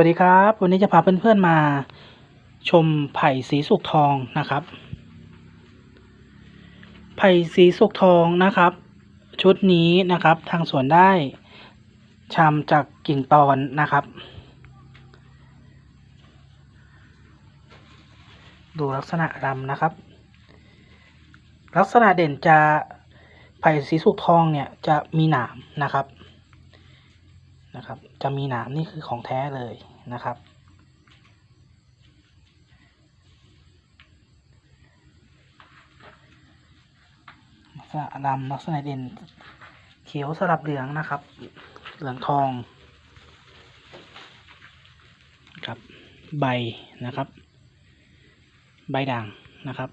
วัสดีครับ วันนี้จะพาเพื่อนๆมาชมไผ่สีสุกทองนะครับ ไผ่สีสุกทองนะครับ ชุดนี้นะครับทางสวนได้ชำจากกิ่งตอนนะครับ ดูลักษณะรำนะครับ ลักษณะเด่นจะไผ่สีสุกทองเนี่ยจะมีหนามนะครับ นะครับ จะมีหนามนี่คือของแท้เลยนะครับ ลักษณะดำลักษณะเด่นเขียวสลับเหลืองนะครับ เหลืองทองครับ ใบนะครับ ใบด่างนะครับ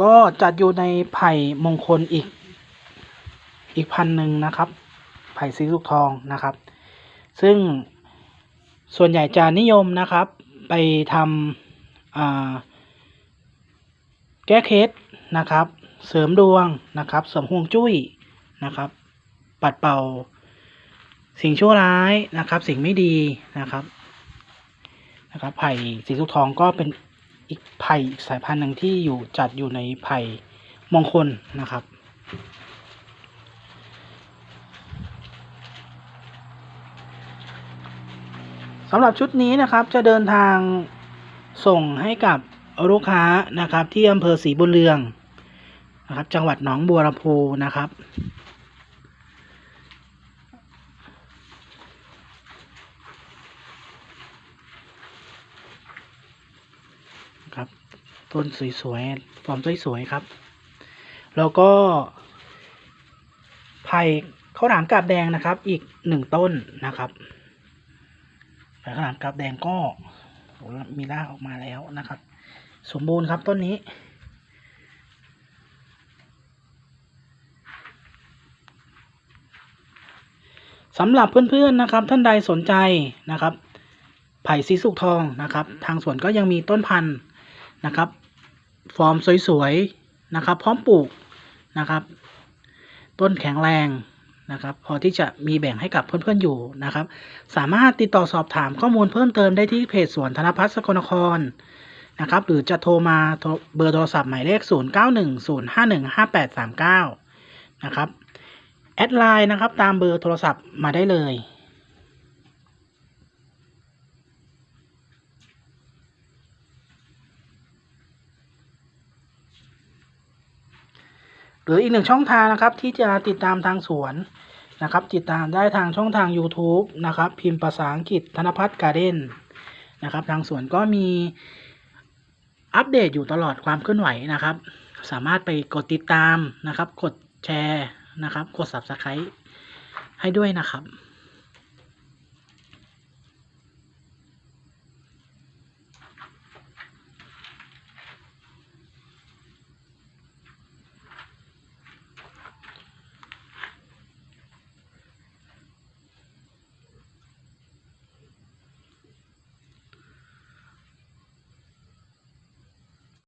ก็จัดอยู่ในไผ่มงคลอีก อีกพันหนึ่งนะครับ ไผ่สีสุกทองนะครับ ซึ่งส่วนใหญ่จะนิยมนะครับ ไปทำแก้เคล็ดนะครับ เสริมดวงนะครับเสริมห่วงจุ้ยนะครับ ปัดเป่า สิ่งชั่วร้ายนะครับ สิ่งไม่ดีนะครับนะครับไผ่สีสุกทองก็เป็น อีกไผ่อีกสายพันธุ์หนึ่งที่อยู่จัดอยู่ในไผ่มงคลนะครับ สำหรับชุดนี้นะครับจะเดินทางส่งให้กับลูกค้านะครับที่อำเภอศรีบุญเรืองนะครับ จังหวัดหนองบัวลำพูนะครับครับ ต้นสวยๆฟอร์มสวยๆครับ แล้วก็ไผ่ข้าวหลามกาบแดงนะครับ อีกหนึ่งต้นนะครับไผ่ข้าวหลามกาบแดงก็มีรากออกมาแล้วนะครับ สมบูรณ์ครับต้นนี้ สำหรับเพื่อนๆนะครับ ท่านใดสนใจนะครับ ไผ่สีสุกทองนะครับ ทางสวนก็ยังมีต้นพันธุ์นะครับ ฟอร์มสวยๆนะครับ พร้อมปลูกนะครับ ต้นแข็งแรงนะครับ พอที่จะมีแบ่งให้กับเพื่อนๆอยู่นะครับ สามารถติดต่อสอบถามข้อมูลเพิ่มเติมได้ที่เพจสวนธนพัฒน์สกลนครนะครับหรือจะโทรมาเบอร์โทรศัพท์หมายเลข 0 9 1 0 5 1 5 8 3 9 นะครับ แอดไลน์นะครับตามเบอร์โทรศัพท์มาได้เลย หรืออีกหนึ่งช่องทางนะครับที่จะติดตามทางสวนนะครับ ติดตามได้ทางช่องทาง YouTube นะครับ พิมพ์ภาษาอังกฤษธนพัฒน์การ์เด้นนะครับ ทางสวนก็มีอัปเดตอยู่ตลอดความเคลื่อนไหวนะครับ สามารถไปกดติดตามนะครับ กดแชร์นะครับ กด Subscribe ให้ด้วยนะครับ